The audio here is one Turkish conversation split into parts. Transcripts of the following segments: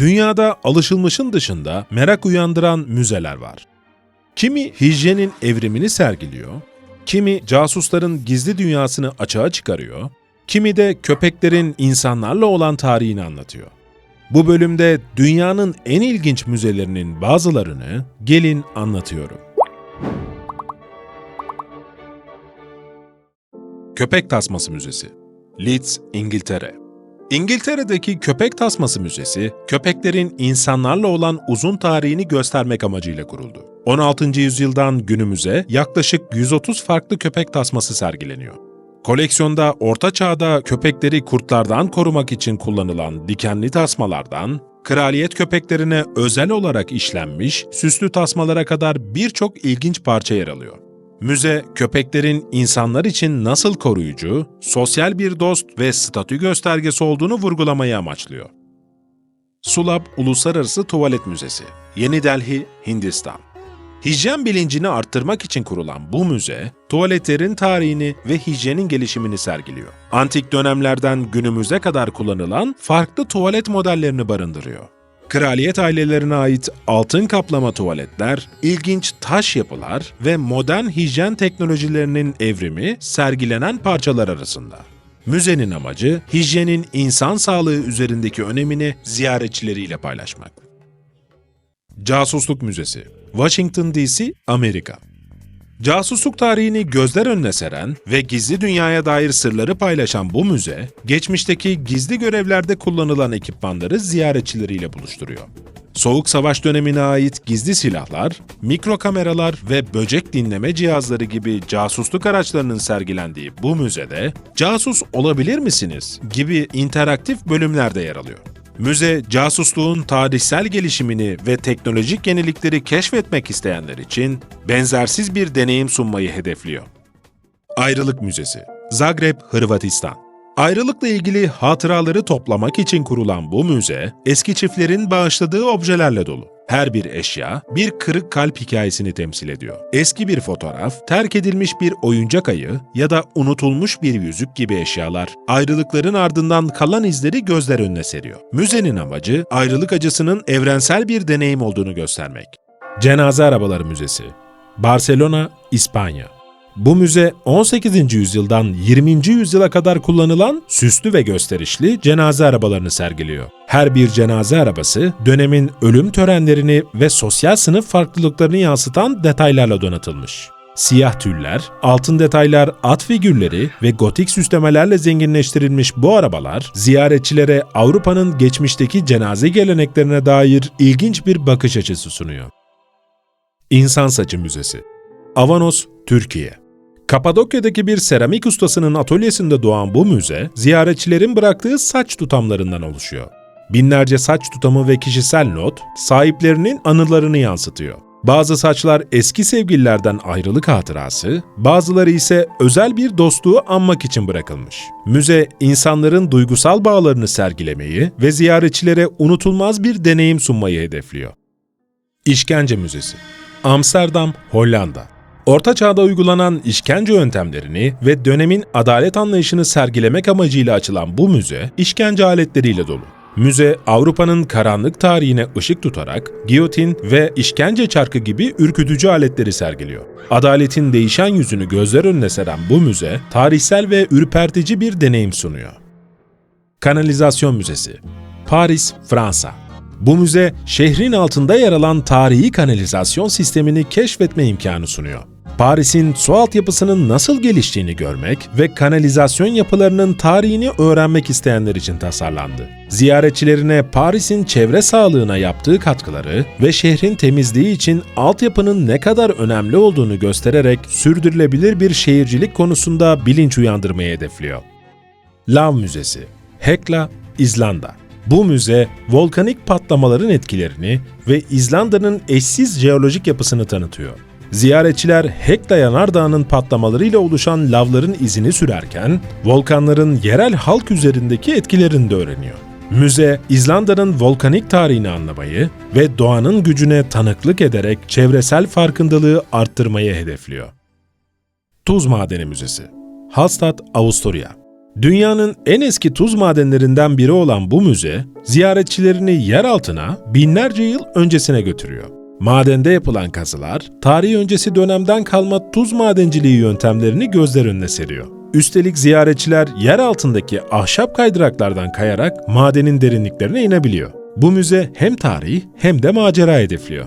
Dünyada alışılmışın dışında merak uyandıran müzeler var. Kimi hijyenin evrimini sergiliyor, kimi casusların gizli dünyasını açığa çıkarıyor, kimi de köpeklerin insanlarla olan tarihini anlatıyor. Bu bölümde dünyanın en ilginç müzelerinin bazılarını gelin anlatıyorum. Köpek Tasması Müzesi Leeds, İngiltere İngiltere'deki Köpek Tasması Müzesi, köpeklerin insanlarla olan uzun tarihini göstermek amacıyla kuruldu. 16. yüzyıldan günümüze yaklaşık 130 farklı köpek tasması sergileniyor. Koleksiyonda Orta Çağ'da köpekleri kurtlardan korumak için kullanılan dikenli tasmalardan, kraliyet köpeklerine özel olarak işlenmiş süslü tasmalara kadar birçok ilginç parça yer alıyor. Müze, köpeklerin insanlar için nasıl koruyucu, sosyal bir dost ve statü göstergesi olduğunu vurgulamayı amaçlıyor. Sulab Uluslararası Tuvalet Müzesi, Yeni Delhi, Hindistan. Hijyen bilincini arttırmak için kurulan bu müze, tuvaletlerin tarihini ve hijyenin gelişimini sergiliyor. Antik dönemlerden günümüze kadar kullanılan farklı tuvalet modellerini barındırıyor. Kraliyet ailelerine ait altın kaplama tuvaletler, ilginç taş yapılar ve modern hijyen teknolojilerinin evrimi sergilenen parçalar arasında. Müzenin amacı hijyenin insan sağlığı üzerindeki önemini ziyaretçileriyle paylaşmak. Casusluk Müzesi Washington DC, Amerika Casusluk tarihini gözler önüne seren ve gizli dünyaya dair sırları paylaşan bu müze, geçmişteki gizli görevlerde kullanılan ekipmanları ziyaretçileriyle buluşturuyor. Soğuk Savaş dönemine ait gizli silahlar, mikro kameralar ve böcek dinleme cihazları gibi casusluk araçlarının sergilendiği bu müzede "Casus olabilir misiniz?" gibi interaktif bölümler de yer alıyor. Müze, casusluğun tarihsel gelişimini ve teknolojik yenilikleri keşfetmek isteyenler için benzersiz bir deneyim sunmayı hedefliyor. Ayrılık Müzesi Zagreb, Hırvatistan Ayrılıkla ilgili hatıraları toplamak için kurulan bu müze, eski çiftlerin bağışladığı objelerle dolu. Her bir eşya bir kırık kalp hikayesini temsil ediyor. Eski bir fotoğraf, terk edilmiş bir oyuncak ayı ya da unutulmuş bir yüzük gibi eşyalar ayrılıkların ardından kalan izleri gözler önüne seriyor. Müzenin amacı ayrılık acısının evrensel bir deneyim olduğunu göstermek. Cenaze Arabaları Müzesi Barcelona, İspanya bu müze 18. yüzyıldan 20. yüzyıla kadar kullanılan süslü ve gösterişli cenaze arabalarını sergiliyor. Her bir cenaze arabası dönemin ölüm törenlerini ve sosyal sınıf farklılıklarını yansıtan detaylarla donatılmış. Siyah tüller, altın detaylar, at figürleri ve gotik süslemelerle zenginleştirilmiş bu arabalar, ziyaretçilere Avrupa'nın geçmişteki cenaze geleneklerine dair ilginç bir bakış açısı sunuyor. İnsan Saçı Müzesi Avanos, Türkiye Kapadokya'daki bir seramik ustasının atölyesinde doğan bu müze, ziyaretçilerin bıraktığı saç tutamlarından oluşuyor. Binlerce saç tutamı ve kişisel not, sahiplerinin anılarını yansıtıyor. Bazı saçlar eski sevgililerden ayrılık hatırası, bazıları ise özel bir dostluğu anmak için bırakılmış. Müze, insanların duygusal bağlarını sergilemeyi ve ziyaretçilere unutulmaz bir deneyim sunmayı hedefliyor. İşkence Müzesi Amsterdam, Hollanda Orta Çağ'da uygulanan işkence yöntemlerini ve dönemin adalet anlayışını sergilemek amacıyla açılan bu müze, işkence aletleriyle dolu. Müze, Avrupa'nın karanlık tarihine ışık tutarak giyotin ve işkence çarkı gibi ürkütücü aletleri sergiliyor. Adaletin değişen yüzünü gözler önüne seren bu müze, tarihsel ve ürpertici bir deneyim sunuyor. Kanalizasyon Müzesi Paris, Fransa bu müze, şehrin altında yer alan tarihi kanalizasyon sistemini keşfetme imkanı sunuyor. Paris'in su altyapısının nasıl geliştiğini görmek ve kanalizasyon yapılarının tarihini öğrenmek isteyenler için tasarlandı. Ziyaretçilerine Paris'in çevre sağlığına yaptığı katkıları ve şehrin temizliği için altyapının ne kadar önemli olduğunu göstererek sürdürülebilir bir şehircilik konusunda bilinç uyandırmayı hedefliyor. Lav Müzesi Hekla, İzlanda bu müze, volkanik patlamaların etkilerini ve İzlanda'nın eşsiz jeolojik yapısını tanıtıyor. Ziyaretçiler Hekla Yanardağı'nın patlamalarıyla oluşan lavların izini sürerken, volkanların yerel halk üzerindeki etkilerini de öğreniyor. Müze, İzlanda'nın volkanik tarihini anlamayı ve doğanın gücüne tanıklık ederek çevresel farkındalığı arttırmayı hedefliyor. Tuz Madeni Müzesi Hallstatt, Avusturya Dünyanın en eski tuz madenlerinden biri olan bu müze, ziyaretçilerini yer altına binlerce yıl öncesine götürüyor. Madende yapılan kazılar, tarih öncesi dönemden kalma tuz madenciliği yöntemlerini gözler önüne seriyor. Üstelik ziyaretçiler yer altındaki ahşap kaydıraklardan kayarak madenin derinliklerine inebiliyor. Bu müze hem tarih hem de macera hedefliyor.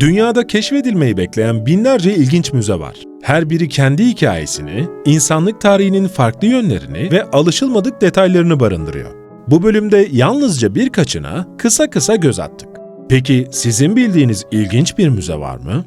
Dünyada keşfedilmeyi bekleyen binlerce ilginç müze var. Her biri kendi hikayesini, insanlık tarihinin farklı yönlerini ve alışılmadık detaylarını barındırıyor. Bu bölümde yalnızca birkaçına kısa kısa göz attık. Peki sizin bildiğiniz ilginç bir müze var mı?